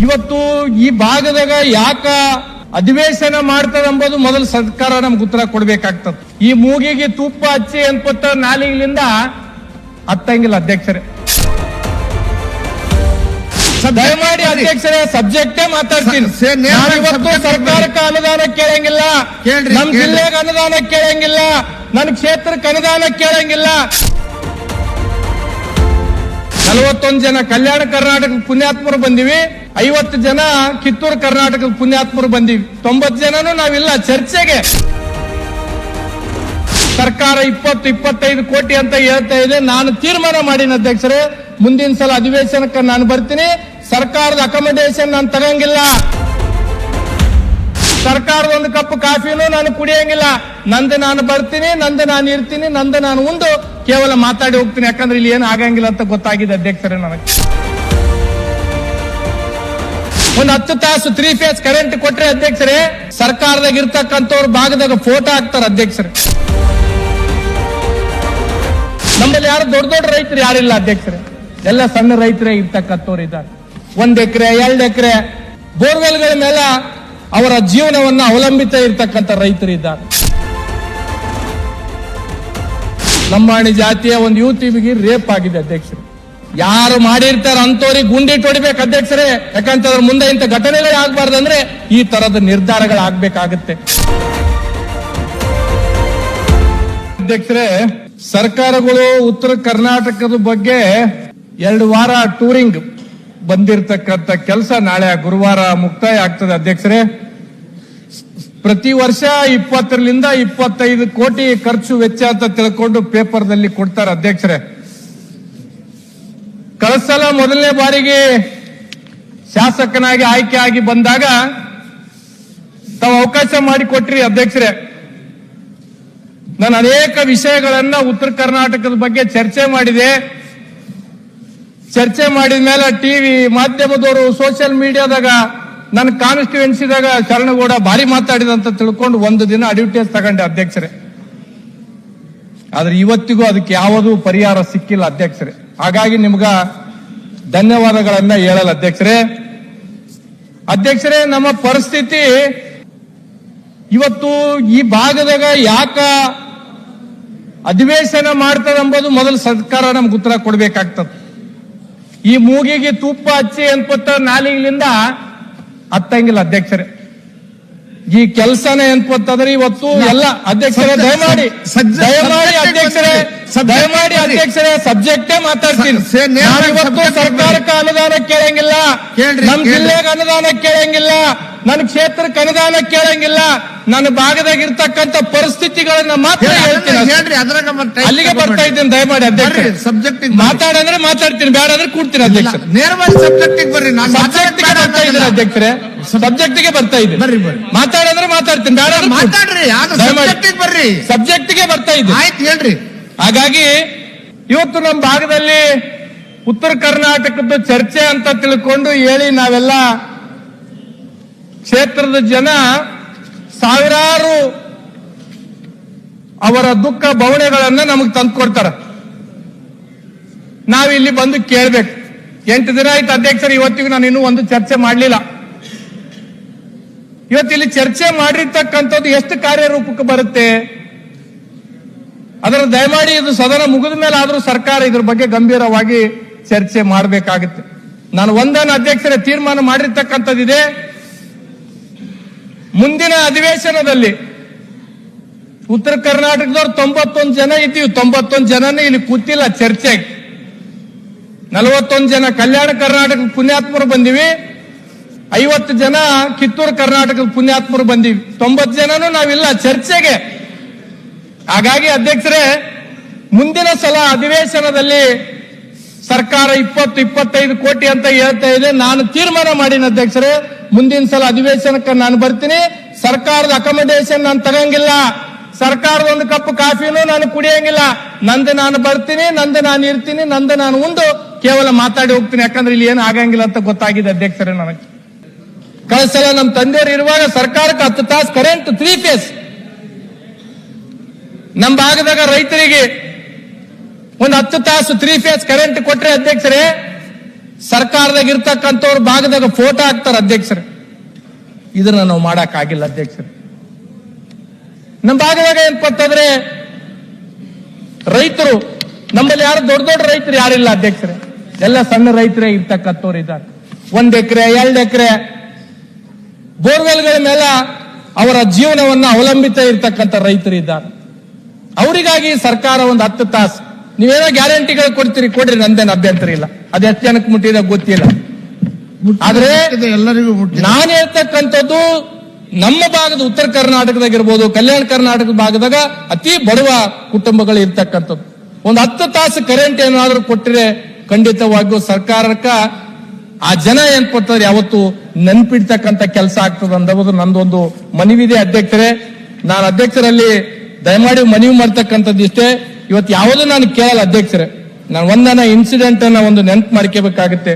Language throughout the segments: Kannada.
ಇವತ್ತು ಈ ಭಾಗದಾಗ ಯಾಕ ಅಧಿವೇಶನ ಮಾಡ್ತದ ಎಂಬುದು ಮೊದಲು ಸರ್ಕಾರ ನಮ್ಗೆ ಉತ್ತರ ಕೊಡ್ಬೇಕಾಗ್ತದ. ಈ ಮೂಗಿಗೆ ತುಪ್ಪ ಹಚ್ಚಿ ಅನ್ಪತ್ತ ನಾಲಿಗಳಿಂದ ಹತ್ತಂಗಿಲ್ಲ ಅಧ್ಯಕ್ಷರೇ. ದಯಮಾಡಿ ಅಧ್ಯಕ್ಷರೇ ಸಬ್ಜೆಕ್ಟೇ ಮಾತಾಡ್ತೀನಿ. ನಾನು ಇವತ್ತು ಸರ್ಕಾರಕ್ಕೆ ಅನುದಾನ ಕೇಳಂಗಿಲ್ಲ. ನಮ್. ಜಿಲ್ಲೆಗೆ ಅನುದಾನ ಕೇಳಂಗಿಲ್ಲ. ನನ್ನ ಕ್ಷೇತ್ರಕ್ಕೆ ಅನುದಾನ ಕೇಳಂಗಿಲ್ಲ. ನಲವತ್ತೊಂದು ಜನ ಕಲ್ಯಾಣ ಕರ್ನಾಟಕ ಪುಣ್ಯಾತ್ಮರು ಬಂದಿವಿ. ಐವತ್ತು ಜನ ಕಿತ್ತೂರು ಕರ್ನಾಟಕದ ಪುಣ್ಯಾತ್ಮರು ಬಂದಿವಿ. ತೊಂಬತ್ತು ಜನನು ನಾವಿಲ್ಲ, ಚರ್ಚೆಗೆ. ಸರ್ಕಾರ ಇಪ್ಪತ್ತು, ಇಪ್ಪತ್ತೈದು ಕೋಟಿ ಅಂತ ಹೇಳ್ತಾ ಇದೆ. ನಾನು ತೀರ್ಮಾನ ಮಾಡಿನ ಅಧ್ಯಕ್ಷರೇ, ಮುಂದಿನ ಸಲ ಅಧಿವೇಶನಕ್ಕೆ ನಾನು ಬರ್ತೀನಿ. ಸರ್ಕಾರದ ಅಕಮಡೇಷನ್ ನಾನು ತಗಂಗಿಲ್ಲ. ಸರ್ಕಾರದ ಒಂದು ಕಪ್ ಕಾಫಿನೂ ನಾನು ಕುಡಿಯಂಗಿಲ್ಲ. ನಂದು ನಾನು ಬರ್ತೀನಿ, ನಂದು ನಾನು ಇರ್ತೀನಿ, ನಂದು ನಾನು ಉಂಡು. ಕೇವಲ ಮಾತಾಡಿ ಹೋಗ್ತೀನಿ, ಯಾಕಂದ್ರೆ ಇಲ್ಲಿ ಏನು ಆಗಂಗಿಲ್ಲ ಅಂತ ಗೊತ್ತಾಗಿದೆ ಅಧ್ಯಕ್ಷರೇ ನನಗೆ. ಒಂದು ಹತ್ತು ತಾಸು ತ್ರೀ ಫೇಸ್ ಕರೆಂಟ್ ಕೊಟ್ರೆ ಅಧ್ಯಕ್ಷರೇ, ಸರ್ಕಾರದಾಗ ಇರ್ತಕ್ಕಂಥವ್ರ ಭಾಗದಾಗ ಫೋಟೋ ಹಾಕ್ತಾರೆ ಅಧ್ಯಕ್ಷರೇ. ನಮ್ಮಲ್ಲಿ ಯಾರು ದೊಡ್ಡ ದೊಡ್ಡ ರೈತರು ಯಾರಿಲ್ಲ ಅಧ್ಯಕ್ಷರೇ. ಎಲ್ಲ ಸಣ್ಣ ರೈತರೇ ಇರ್ತಕ್ಕಂಥವ್ರು ಇದ್ದಾರೆ. ಒಂದ್ ಎಕರೆ, ಎರಡು ಎಕರೆ, ಬೋರ್ವೆಲ್ಗಳ ಮೇಲೆ ಅವರ ಜೀವನವನ್ನ ಅವಲಂಬಿತ ಇರ್ತಕ್ಕಂಥ ರೈತರು ಇದ್ದಾರೆ. ಲಂಬಾಣಿ ಜಾತಿಯ ಒಂದು ಯುವತಿಗೆ ರೇಪ್ ಆಗಿದೆ ಅಧ್ಯಕ್ಷರು. ಯಾರು ಮಾಡಿರ್ತಾರ ಅಂತವ್ರಿಗೆ ಗುಂಡಿಟ್ಟು ಹೊಡಿಬೇಕು ಅಧ್ಯಕ್ಷರೇ. ಯಾಕಂತಂದ್ರೆ ಮುಂದೆ ಇಂಥ ಘಟನೆಗಳೇ ಆಗ್ಬಾರ್ದಂದ್ರೆ ಈ ತರದ ನಿರ್ಧಾರಗಳು ಆಗ್ಬೇಕಾಗತ್ತೆ ಅಧ್ಯಕ್ಷರೇ, ಸರ್ಕಾರಗಳು ಉತ್ತರ ಕರ್ನಾಟಕದ ಬಗ್ಗೆ ಎರಡು ವಾರ ಟೂರಿಂಗ್ ಬಂದಿರತಕ್ಕಂತ ಕೆಲಸ ನಾಳೆ ಗುರುವಾರ ಮುಕ್ತಾಯ ಆಗ್ತದೆ ಅಧ್ಯಕ್ಷರೇ. ಪ್ರತಿ ವರ್ಷ ಇಪ್ಪತ್ತರಿಂದ ಇಪ್ಪತ್ತೈದು ಕೋಟಿ ಖರ್ಚು ವೆಚ್ಚ ಅಂತ ತಿಳ್ಕೊಂಡು ಪೇಪರ್ದಲ್ಲಿ ಕೊಡ್ತಾರೆ ಅಧ್ಯಕ್ಷರೇ. ಕಳೆದ ಸಲ ಮೊದಲನೇ ಬಾರಿಗೆ ಶಾಸಕನಾಗಿ ಆಯ್ಕೆ ಆಗಿ ಬಂದಾಗ ತಾವು ಅವಕಾಶ ಮಾಡಿಕೊಟ್ರಿ ಅಧ್ಯಕ್ಷರೇ. ನಾನು ಅನೇಕ ವಿಷಯಗಳನ್ನ ಉತ್ತರ ಕರ್ನಾಟಕದ ಬಗ್ಗೆ ಚರ್ಚೆ ಮಾಡಿದೆ. ಚರ್ಚೆ ಮಾಡಿದ ಮೇಲೆ ಟಿವಿ ಮಾಧ್ಯಮದವರು ಸೋಷಿಯಲ್ ಮೀಡಿಯಾದಾಗ ನನ್ನ ಕಾನ್ಸ್ಟಿಟ್ಯೂನ್ಸಿದಾಗ ಶರಣಗೌಡ ಭಾರಿ ಮಾತಾಡಿದ ಅಂತ ತಿಳ್ಕೊಂಡು ಒಂದು ದಿನ ಅಡ್ವರ್ಟೈಸ್ ತಗೊಂಡೆ ಅಧ್ಯಕ್ಷರೇ. ಆದ್ರೆ ಇವತ್ತಿಗೂ ಅದಕ್ಕೆ ಯಾವುದೂ ಪರಿಹಾರ ಸಿಕ್ಕಿಲ್ಲ ಅಧ್ಯಕ್ಷರೇ. ಹಾಗಾಗಿ ನಿಮ್ಗ ಧನ್ಯವಾದಗಳನ್ನ ಹೇಳಲ್ಲ. ಅಧ್ಯಕ್ಷರೇ ಅಧ್ಯಕ್ಷರೇ, ನಮ್ಮ ಪರಿಸ್ಥಿತಿ ಇವತ್ತು ಈ ಭಾಗದಾಗ ಯಾಕ ಅಧಿವೇಶನ ಮಾಡ್ತದ ಅಂಬುದು ಮೊದಲು ಸರ್ಕಾರ ನಮ್ಗೆ ಉತ್ತರ ಕೊಡ್ಬೇಕಾಗ್ತದೆ. ಈ ಮೂಗಿಗೆ ತುಪ್ಪ ಹಚ್ಚಿ ಅನ್ಪತ್ತ ನಾಲಿಗಳಿಂದ ಹತ್ತಂಗಿಲ್ಲ ಅಧ್ಯಕ್ಷರೇ. ಈ ಕೆಲಸನೇ ಅನ್ಪತ್ತಂದ್ರೆ ಇವತ್ತು. ಎಲ್ಲ ಅಧ್ಯಕ್ಷರೇ ದಯಮಾಡಿ ದಯಮಾಡಿ ಅಧ್ಯಕ್ಷರೇ ದಯಮಾಡಿ ಅಧ್ಯಕ್ಷರೇ ಸಬ್ಜೆಕ್ಟೇ ಮಾತಾಡ್ತೀನಿ. ಇವತ್ತು ಸರ್ಕಾರಕ್ಕೆ ಅನುದಾನ ಕೇಳಂಗಿಲ್ಲ. ನಮ್. ಜಿಲ್ಲೆಗೆ ಅನುದಾನ ಕೇಳಂಗಿಲ್ಲ. ನನ್ನ ಕ್ಷೇತ್ರಕ್ಕೆ ಅನುದಾನ ಕೇಳಂಗಿಲ್ಲ. ನನ್ನ ಭಾಗದಾಗ ಇರ್ತಕ್ಕಂಥ ಪರಿಸ್ಥಿತಿಗಳನ್ನ ಮಾತ್ರ ಹೇಳ್ತೀನಿ. ಅಲ್ಲಿಗೆ ಬರ್ತಾ ಇದ್ದೀನಿ ದಯಮಾಡಿ ಅಧ್ಯಕ್ಷ ಸಬ್ಜೆಕ್ಟ್ ಮಾತಾಡಂದ್ರೆ ಮಾತಾಡ್ತೀನಿ ಬೇಡ ಅಂದ್ರೆ ಕೂಡ್ತೀನಿ ಅಧ್ಯಕ್ಷ ನೇರವಾಗಿ ಸಬ್ಜೆಕ್ಟ್ ಬರ್ರಿ ನಾನು ಸಬ್ಜೆಕ್ಟ್ಗೆ ಬರ್ತಾ ಇದ್ದೀನಿ ಅಧ್ಯಕ್ಷರೇ. ಸಬ್ಜೆಕ್ಟ್ಗೆ ಬರ್ತಾ ಇದೆ ಬರ್ರಿ, ಬರ್ರಿ. ಮಾತಾಡಂದ್ರೆ ಮಾತಾಡ್ತೀನಿ ಬೇಡ ಮಾತಾಡ್ರಿ ಆಗ ಸಬ್ಜೆಕ್ಟ್ ಬರ್ರಿ. ಸಬ್ಜೆಕ್ಟ್ಗೆ ಬರ್ತಾ ಇದ್ದೀನಿ. ಆಯ್ತು ಹೇಳ್ರಿ. ಹಾಗಾಗಿ ಇವತ್ತು ನಮ್ಮ ಭಾಗದಲ್ಲಿ ಉತ್ತರ ಕರ್ನಾಟಕದ ಚರ್ಚೆ ಅಂತ ತಿಳ್ಕೊಂಡು ಹೇಳಿ ನಾವೆಲ್ಲ ಕ್ಷೇತ್ರದ ಜನ ಸಾವಿರಾರು ಅವರ ದುಃಖ ಬವಣೆಗಳನ್ನ ನಮಗೆ ತಂದು ಕೊಡ್ತಾರೆ. ನಾವಿಲ್ಲಿ ಬಂದು ಕೇಳ್ಬೇಕು. ಎಂಟು ದಿನ ಆಯ್ತು ಅಧ್ಯಕ್ಷರು, ಇವತ್ತಿಗೂ ನಾನು ಇನ್ನೂ ಒಂದು ಚರ್ಚೆ ಮಾಡಲಿಲ್ಲ. ಇವತ್ತಿಲ್ಲಿ ಚರ್ಚೆ ಮಾಡಿರ್ತಕ್ಕಂಥದ್ದು ಎಷ್ಟು ಕಾರ್ಯರೂಪಕ್ಕೆ ಬರುತ್ತೆ? ಅದರ ದಯಮಾಡಿ ಇದು ಸದನ ಮುಗಿದ ಮೇಲೆ ಆದರೂ ಸರ್ಕಾರ ಇದ್ರ ಬಗ್ಗೆ ಗಂಭೀರವಾಗಿ ಚರ್ಚೆ ಮಾಡಬೇಕಾಗುತ್ತೆ. ನಾನು ಒಂದನ್ನು ಅಧ್ಯಕ್ಷರೇ ತೀರ್ಮಾನ ಮಾಡಿರ್ತಕ್ಕಂಥದ್ದಿದೆ. ಮುಂದಿನ ಅಧಿವೇಶನದಲ್ಲಿ ಉತ್ತರ ಕರ್ನಾಟಕದವ್ರು ತೊಂಬತ್ತೊಂದು ಜನ ಇದ್ದೀವಿ. ತೊಂಬತ್ತೊಂದು ಜನನೇ ಇಲ್ಲಿ ಕೂತಿಲ್ಲ ಚರ್ಚೆಗೆ. ನಲವತ್ತೊಂದು ಜನ ಕಲ್ಯಾಣ ಕರ್ನಾಟಕ ಪುಣ್ಯಾತ್ಮರು ಬಂದಿವಿ. ಐವತ್ತು ಜನ ಕಿತ್ತೂರು ಕರ್ನಾಟಕದ ಪುಣ್ಯಾತ್ಮರು ಬಂದಿವಿ. ತೊಂಬತ್ತು ಜನನು ನಾವಿಲ್ಲ ಚರ್ಚೆಗೆ. ಹಾಗಾಗಿ ಅಧ್ಯಕ್ಷರೇ, ಮುಂದಿನ ಸಲ ಅಧಿವೇಶನದಲ್ಲಿ ಸರ್ಕಾರ ಇಪ್ಪತ್ತು, ಇಪ್ಪತ್ತೈದು ಕೋಟಿ ಅಂತ ಹೇಳ್ತಾ ಇದೆ. ನಾನು ತೀರ್ಮಾನ ಮಾಡಿನ ಅಧ್ಯಕ್ಷರೇ ಮುಂದಿನ ಸಲ ಅಧಿವೇಶನಕ್ಕೆ ನಾನು ಬರ್ತೀನಿ. ಸರ್ಕಾರದ ಅಕಮಡೇಷನ್ ನಾನು ತಗಂಗಿಲ್ಲ. ಸರ್ಕಾರದ ಒಂದು ಕಪ್ ಕಾಫಿನೂ ನಾನು ಕುಡಿಯಂಗಿಲ್ಲ. ನಂದು ನಾನು ಬರ್ತೀನಿ, ನಂದು ನಾನು ಇರ್ತೀನಿ, ನಂದು ನಾನು ಒಂದು ಕೇವಲ ಮಾತಾಡಿ ಹೋಗ್ತೀನಿ. ಯಾಕಂದ್ರೆ ಇಲ್ಲಿ ಏನು ಆಗಂಗಿಲ್ಲ ಅಂತ ಗೊತ್ತಾಗಿದೆ ಅಧ್ಯಕ್ಷರೇ ನನಗೆ. ಕಳಿಸಲ ಸಲ ನಮ್ಮ ತಂದೆಯವರು ಇರುವಾಗ ಸರ್ಕಾರಕ್ಕೆ ಹತ್ತು ತಾಸು ಕರೆಂಟ್ ತ್ರೀ ಫೇಸ್ ನಮ್ಮ ಭಾಗದಾಗ ರೈತರಿಗೆ ಒಂದು ಹತ್ತು ತಾಸು ತ್ರೀ ಫೇಸ್ ಕರೆಂಟ್ ಕೊಟ್ರೆ ಅಧ್ಯಕ್ಷರೇ ಸರ್ಕಾರದಾಗ ಇರ್ತಕ್ಕಂಥವ್ರ ಭಾಗದಾಗ ಫೋಟೋ ಹಾಕ್ತಾರ ಅಧ್ಯಕ್ಷರು. ಇದನ್ನ ನಾವು ಮಾಡಕ್ಕಾಗಿಲ್ಲ ಅಧ್ಯಕ್ಷರೇ. ನಮ್ಮ ಭಾಗದಾಗ ಏನಪ್ಪ ಅಂತಂದ್ರೆ ರೈತರು, ನಮ್ಮಲ್ಲಿ ಯಾರು ದೊಡ್ಡ ದೊಡ್ಡ ರೈತರು ಯಾರಿಲ್ಲ ಅಧ್ಯಕ್ಷರೇ. ಎಲ್ಲ ಸಣ್ಣ ರೈತರೇ ಇರ್ತಕ್ಕಂಥವ್ರು ಇದ್ದಾರೆ. ಒಂದ್ ಎಕರೆ, ಎರಡು ಎಕರೆ, ಬೋರ್ವೆಲ್ಗಳ ಮೇಲೆ ಅವರ ಜೀವನವನ್ನ ಅವಲಂಬಿತ ಇರ್ತಕ್ಕಂಥ ರೈತರು ಇದ್ದಾರೆ. ಅವರಿಗಾಗಿ ಸರ್ಕಾರ ಒಂದು ಹತ್ತು ತಾಸು. ನೀವೇನೋ ಗ್ಯಾರಂಟಿಗಳು ಕೊಡ್ತೀರಿ, ಕೊಡ್ರಿ, ನಂದೇನು ಅಭ್ಯಂತರ ಇಲ್ಲ. ಅದು ಎಷ್ಟು ಜನಕ್ಕೆ ಮುಟ್ಟಿದೆ ಗೊತ್ತಿಲ್ಲ. ಆದ್ರೆ ಎಲ್ಲರಿಗೂ ಮುಟ್ಟಿದೆ. ನಾನು ಹೇಳ್ತಕ್ಕಂಥದ್ದು ನಮ್ಮ ಭಾಗದ ಉತ್ತರ ಕರ್ನಾಟಕದಾಗ ಇರ್ಬೋದು ಕಲ್ಯಾಣ ಕರ್ನಾಟಕದ ಭಾಗದಾಗ ಅತಿ ಬಡವ ಕುಟುಂಬಗಳು ಇರ್ತಕ್ಕಂಥದ್ದು. ಒಂದು ಹತ್ತು ತಾಸು ಕರೆಂಟ್ ಏನಾದ್ರೂ ಕೊಟ್ಟರೆ ಖಂಡಿತವಾಗಿಯೂ ಸರ್ಕಾರಕ್ಕ ಆ ಜನ ಏನ್ ಕೊಡ್ತಾರೆ ಯಾವತ್ತು ನೆನ್ಪಿಡ್ತಕ್ಕಂಥ ಕೆಲಸ ಆಗ್ತದೆ ಅಂದ್ರೆ ನಂದೊಂದು ಮನವಿದೆ ಅಧ್ಯಕ್ಷರೇ. ನಾನು ಅಧ್ಯಕ್ಷರಲ್ಲಿ ದಯಮಾಡಿ ಮನವಿ ಮಾಡ್ತಕ್ಕಂಥದ್ದು ಇಷ್ಟೇ. ಇವತ್ತು ಯಾವುದು ನಾನು ಕೇಳಲ್ಲ ಅಧ್ಯಕ್ಷರೇ. ನಾನು ಒಂದನ ಇನ್ಸಿಡೆಂಟ್ ಅನ್ನ ಒಂದು ನೆನಪು ಮಾಡ್ಕೋಬೇಕಾಗತ್ತೆ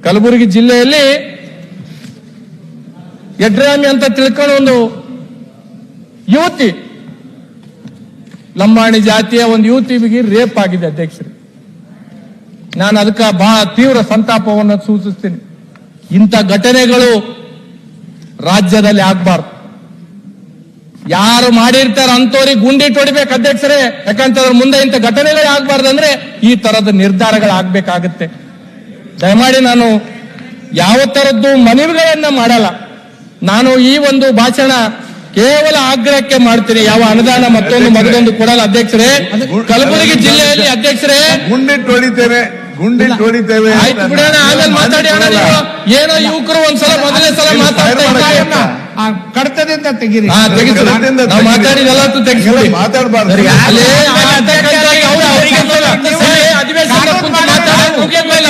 ಕಲಬುರಗಿ ಜಿಲ್ಲೆಯಲ್ಲಿ ಯಡ್ರಾಮಿ ಅಂತ ತಿಳ್ಕೊಂಡು ಒಂದು ಯುವತಿ, ಲಂಬಾಣಿ ಜಾತಿಯ ಒಂದು ಯುವತಿಗೆ ರೇಪ್ ಆಗಿದೆ ಅಧ್ಯಕ್ಷರು. ನಾನು ಅದಕ್ಕೆ ಬಹಳ ತೀವ್ರ ಸಂತಾಪವನ್ನು ಸೂಚಿಸ್ತೀನಿ. ಇಂಥ ಘಟನೆಗಳು ರಾಜ್ಯದಲ್ಲಿ ಆಗ್ಬಾರ್ದು. ಯಾರು ಮಾಡಿರ್ತಾರ ಅಂತವ್ರಿಗೆ ಗುಂಡಿಟ್ಟು ಹೊಡಿಬೇಕು ಅಧ್ಯಕ್ಷರೇ. ಯಾಕಂತಂದ್ರೆ ಮುಂದೆ ಇಂಥ ಘಟನೆಗಳು ಆಗ್ಬಾರ್ದಂದ್ರೆ ಈ ತರದ ನಿರ್ಧಾರಗಳು ಆಗ್ಬೇಕಾಗತ್ತೆ ದಯಮಾಡಿ ನಾನು ಯಾವ ತರದ್ದು ಮನವಿಗಳನ್ನ ಮಾಡಲ್ಲ. ನಾನು ಈ ಒಂದು ಭಾಷಣ ಕೇವಲ ಆಗ್ರಹಕ್ಕೆ ಮಾಡ್ತೀನಿ. ಯಾವ ಅನುದಾನ ಮತ್ತೊಂದು ಮಗದೊಂದು ಕೊಡಲ್ಲ ಅಧ್ಯಕ್ಷರೇ. ಕಲಬುರಗಿ ಜಿಲ್ಲೆಯಲ್ಲಿ ಅಧ್ಯಕ್ಷರೇ. ಗುಂಡಿಟ್ಟು ಹೊಡಿತೇವೆ ಗುಂಡಿಟ್ಟು ಹೊಡಿತೇವೆ ಆಯ್ತು ಬಿಡೋಣ ಆಮೇಲೆ ಮಾತಾಡಿ ಏನೋ ಯುವಕರು ಒಂದ್ಸಲ ಮೊದಲನೇ ಸಲ ಮಾತಾಡ್ತಾ ಇದ್ದಾರೆ. ಆ ಕಡತದಿಂದ ತೆಗೀರಿ. ಹಾ ನಾವು ಮಾತಾಡಬಾರ್ದು. ಅಲ್ಲೇ ಕುಂತು ಮಾತಾಡೋದು ಮುಗಿದ ಮೇಲೆ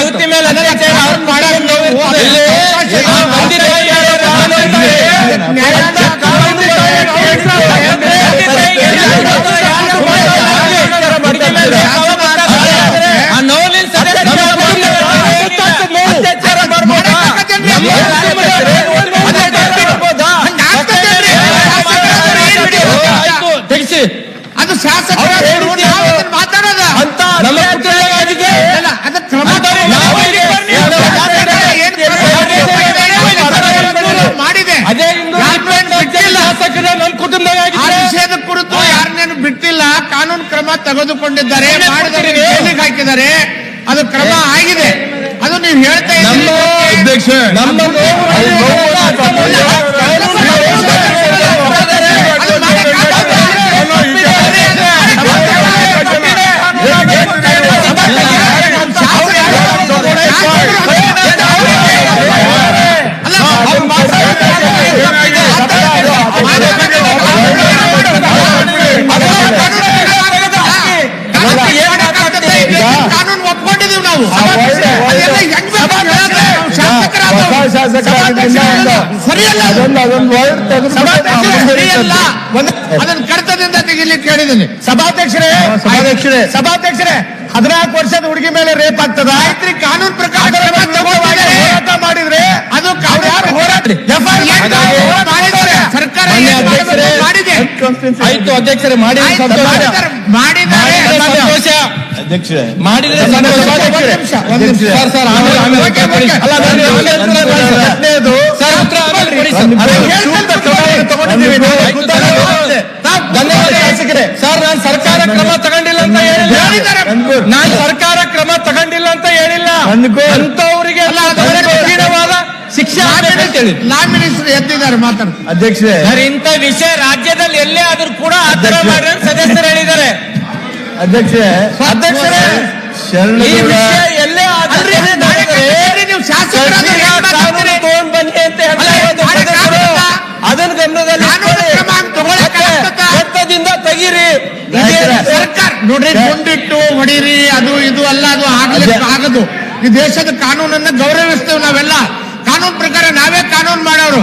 ಮಾಡಿದೆ. ಆ ಕುಟುಂಬದಾಗಿದೆ ವಿಷಯದ ಕುರಿತು ಯಾರನ್ನೇನು ಬಿಟ್ಟಿಲ್ಲ. ಕಾನೂನು ಕ್ರಮ ತೆಗೆದುಕೊಂಡಿದ್ದಾರೆ. ಹಾಕಿದ್ದಾರೆ. ಅದು ಕ್ರಮ ಆಗಿದೆ. ಅದು ನೀವು ಹೇಳ್ತಾ ನಮ್ಮ ಇದ್ದೀರಿ ಅಧ್ಯಕ್ಷ ನಮ್ಮ ಅದನ್ನ ಕಡತದಿಂದ ತೆಗಿಲಿಕ್ಕೆ ಹೇಳಿದ್ದೀನಿ ಸಭಾಧ್ಯಕ್ಷರೇ ಸಭಾಧ್ಯಕ್ಷರೇ. ಸಭಾಧ್ಯಕ್ಷರೇ ಹದಿನಾಲ್ಕು ವರ್ಷದ ಹುಡುಗಿ ಮೇಲೆ ರೇಪ್ ಆಗ್ತದ? ಆಯ್ತ್ರಿ ಕಾನೂನು ಪ್ರಕಾರ. ಹೋರಾಟ ಮಾಡಿದ್ರೆ ಅದು ಸರ್ಕಾರ ಮಾಡಿದೆ. ಆಯ್ತು ಅಧ್ಯಕ್ಷರೇ ಮಾಡಿ ಮಾಡಿದ್ದಾರೆ. ಅಧ್ಯಕ್ಷರೇ. ಮಾಡಿದ್ರೆ. ಸರ್ ನಾನು ಸರ್ಕಾರ ಕ್ರಮ ತಗೊಂಡಿಲ್ಲ ಅಂತ ಹೇಳಿಲ್ಲ. ಹೇಳಿದ್ದಾರೆ. ನಾನು ಸರ್ಕಾರ ಕ್ರಮ ತಗೊಂಡಿಲ್ಲ ಅಂತ ಹೇಳಿಲ್ಲ. ಅಂತವರಿಗೆ ಶಿಕ್ಷೆ ಆಗ್ಬೇಕು ಅಂತ ಹೇಳಿದ್ದು ಲಾ ಮಿನಿಸ್ಟರ್ ಎದ್ದಿದ್ದಾರೆ ಮಾತಾಡ್ತಾರೆ ಅಧ್ಯಕ್ಷರೇ. ಸರ್ ಇಂಥ ವಿಷಯ ರಾಜ್ಯದಲ್ಲಿ ಎಲ್ಲೇ ಆದ್ರೂ ಕೂಡ ಆತರ ಮಾಡಿದ್ರೆ ಸದಸ್ಯರು ಹೇಳಿದ್ದಾರೆ. ಅಧ್ಯಕ್ಷರೇ ಅಧ್ಯಕ್ಷರೇ ಶರಣ ಈ ವಿಷಯ ಎಲ್ಲೇ ನೀವು ಅದನ್ನ ಗಮನದಲ್ಲಿ ಮತ್ತೆ ತೆಗೀರಿ. ಸರ್ಕಾರ. ನೋಡ್ರಿ ಕುಂಡಿಟ್ಟು ಹೊಡೀರಿ ಅದು ಇದು ಅಲ್ಲ ಅದು ಆಗಲಿ. ಆಗದು. ಈ ದೇಶದ ಕಾನೂನನ್ನ ಗೌರವಿಸ್ತೇವೆ ನಾವೆಲ್ಲ. ಕಾನೂನು ಪ್ರಕಾರ ನಾವೇ ಕಾನೂನು ಮಾಡೋರು.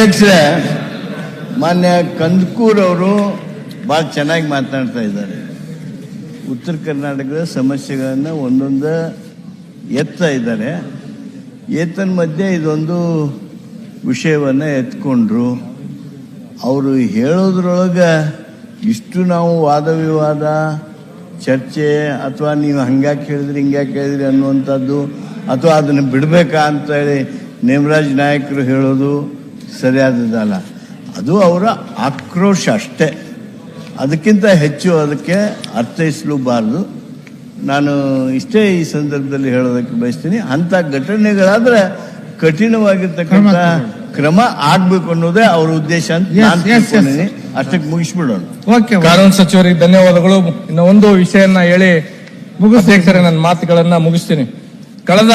ಅಧ್ಯಕ್ಷರೇ. ಮಾನ್ಯ ಕಂದಕೂರ್ ಅವರು ಭಾಳ ಚೆನ್ನಾಗಿ ಮಾತನಾಡ್ತಾ ಇದ್ದಾರೆ. ಉತ್ತರ ಕರ್ನಾಟಕದ ಸಮಸ್ಯೆಗಳನ್ನು ಒಂದೊಂದು ಎತ್ತಾ ಇದ್ದಾರೆ. ಏತನ ಮಧ್ಯೆ ಇದೊಂದು ವಿಷಯವನ್ನು ಎತ್ಕೊಂಡ್ರು. ಅವರು ಹೇಳೋದ್ರೊಳಗೆ ಇಷ್ಟು ನಾವು ವಾದ ವಿವಾದ, ಚರ್ಚೆ, ಅಥವಾ ನೀವು ಹಂಗ್ಯಾಕೆ ಹೇಳಿದ್ರಿ, ಹಿಂಗ್ಯಾಕೆ ಹೇಳಿದ್ರಿ ಅನ್ನುವಂಥದ್ದು, ಅಥವಾ ಅದನ್ನು ಬಿಡಬೇಕಾ ಅಂತೇಳಿ ನೇಮರಾಜ್ ನಾಯಕರು ಹೇಳೋದು ಸರಿಯಾದದಲ್ಲ ಅದು ಅವರ ಆಕ್ರೋಶ ಅಷ್ಟೇ. ಅದಕ್ಕಿಂತ ಹೆಚ್ಚು ಅದಕ್ಕೆ ಅರ್ಥೈಸಲೂಬಾರ್ದು. ನಾನು ಇಷ್ಟೇ ಈ ಸಂದರ್ಭದಲ್ಲಿ ಹೇಳೋದಕ್ಕೆ ಬಯಸ್ತೀನಿ ಅಂಥ ಘಟನೆಗಳಾದರೆ ಕಠಿಣವಾಗಿರ್ತಕ್ಕಂಥ ಕ್ರಮ ಆಗ್ಬೇಕು. ಅನ್ನೋದೇ ಅವರ ಉದ್ದೇಶ ಅಂತ ನಾನು. ತಿಳ್ಕೊಂಡಿದ್ದೀನಿ. ಅಷ್ಟಕ್ಕೆ ಮುಗಿಸ್ಬಿಡೋಣ. ಓಕೆ ಕಾನೂನು ಸಚಿವರಿಗೆ ಧನ್ಯವಾದಗಳು. ಇನ್ನು ಒಂದು ವಿಷಯನ್ನ ಹೇಳಿ ಅಧ್ಯಕ್ಷರೇ ನನ್ನ ಮಾತುಗಳನ್ನ ಮುಗಿಸ್ತೀನಿ. ಕಳೆದ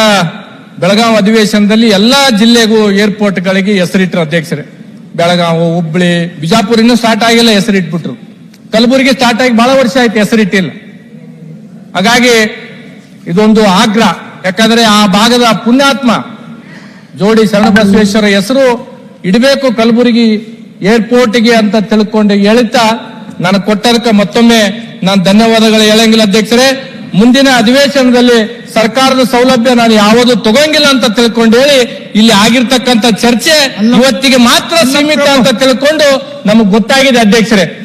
ಬೆಳಗಾವಿ ಅಧಿವೇಶನದಲ್ಲಿ ಎಲ್ಲಾ ಜಿಲ್ಲೆಗೂ ಏರ್ಪೋರ್ಟ್ಗಳಿಗೆ ಹೆಸರಿಟ್ಟರು ಅಧ್ಯಕ್ಷರೇ. ಬೆಳಗಾವಿ ಹುಬ್ಳಿ, ಬಿಜಾಪುರ ಇನ್ನೂ ಸ್ಟಾರ್ಟ್ ಆಗಿಲ್ಲ, ಹೆಸರಿಟ್ಬಿಟ್ರು. ಕಲಬುರಗಿ ಸ್ಟಾರ್ಟ್ ಆಗಿ ಬಹಳ ವರ್ಷ ಆಯ್ತು, ಹೆಸರಿಟ್ಟಿಲ್ಲ. ಹಾಗಾಗಿ ಇದೊಂದು ಆಗ್ರಹ. ಯಾಕಂದ್ರೆ ಆ ಭಾಗದ ಪುಣ್ಯಾತ್ಮ ಜೋಡಿ ಶರಣಬಸವೇಶ್ವರ ಹೆಸರು ಇಡಬೇಕು ಕಲಬುರಗಿ ಏರ್ಪೋರ್ಟ್ಗೆ ಅಂತ ತಿಳ್ಕೊಂಡು ಹೇಳ್ತಾ ನಾನು ಕೊಟ್ಟದಕ್ಕೆ ಮತ್ತೊಮ್ಮೆ ನಾನು ಧನ್ಯವಾದಗಳು ಹೇಳಂಗಿಲ್ಲ ಅಧ್ಯಕ್ಷರೇ. ಮುಂದಿನ ಅಧಿವೇಶನದಲ್ಲಿ ಸರ್ಕಾರದ ಸೌಲಭ್ಯ ನಾನು ಯಾವುದು ತಗೋಂಗಿಲ್ಲ ಅಂತ ತಿಳ್ಕೊಂಡು ಹೇಳಿ ಇಲ್ಲಿ ಆಗಿರ್ತಕ್ಕಂಥ ಚರ್ಚೆ ಇವತ್ತಿಗೆ ಮಾತ್ರ ಸೀಮಿತ ಅಂತ ತಿಳ್ಕೊಂಡು ನಮಗ್ ಗೊತ್ತಾಗಿದೆ ಅಧ್ಯಕ್ಷರೇ.